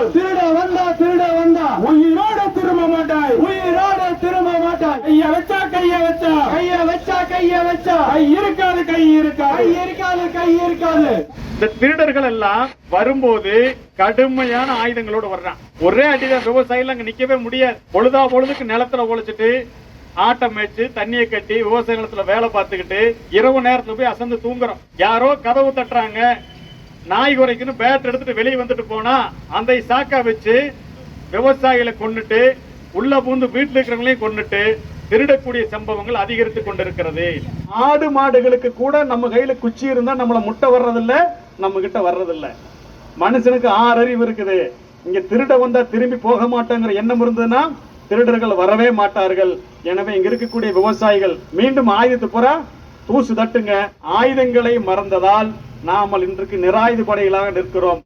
வந்தால் திருட வந்தா திருட வந்தா. உயிரோட திரும்ப மாட்டாய். உயிரோட திரும்ப மாட்டாய். கைய வச்சா கைய வச்சா. கைய வச்சா கைய வச்சா. கை இருக்காது கை கை இருக்காது கை இருக்காது. இந்த திருடர்கள் எல்லாம் வரும்போது கடுமையான ஆயுதங்களோட வர்றான். ஒரே அடிதான் விவசாயில அங்க நிக்கவே முடியாது. பொழுதா பொழுதுக்கு நிலத்துல உழைச்சிட்டு ஆட்டம் மேய்ச்சு தண்ணியை கட்டி விவசாய நிலத்துல வேலை பார்த்துக்கிட்டு இரவு நேரத்துல போய் அசந்து தூங்குறோம். யாரோ கதவு தட்டுறாங்க. நாய் குறைக்குன்னு பேட் எடுத்துட்டு வெளியே வந்துட்டு போனா அந்த சாக்கா வச்சு விவசாயிகளை கொண்டுட்டு உள்ள பூந்து வீட்டில் இருக்கிறவங்களையும் கொண்டுட்டு திருடக்கூடிய சம்பவங்கள் அதிகரித்து கொண்டிருக்கிறது. ஆடு மாடுகளுக்கு கூட நம்ம கையில குச்சி இருந்தா நம்மள முட்டை வர்றதில்ல நம்ம கிட்ட வர்றதில்ல. மனுஷனுக்கு ஆறு அறிவு இருக்குது. இங்க திருட வந்தா திரும்பி போக மாட்டோங்கிற எண்ணம் இருந்ததுன்னா திருடர்கள் வரவே மாட்டார்கள். எனவே இங்க இருக்கக்கூடிய விவசாயிகள் மீண்டும் ஆயுதத்து புறா தூசு தட்டுங்க. ஆயுதங்களை மறந்ததால் நாமல் இன்றைக்கு நிராயுத படைகளாக நிற்கிறோம்.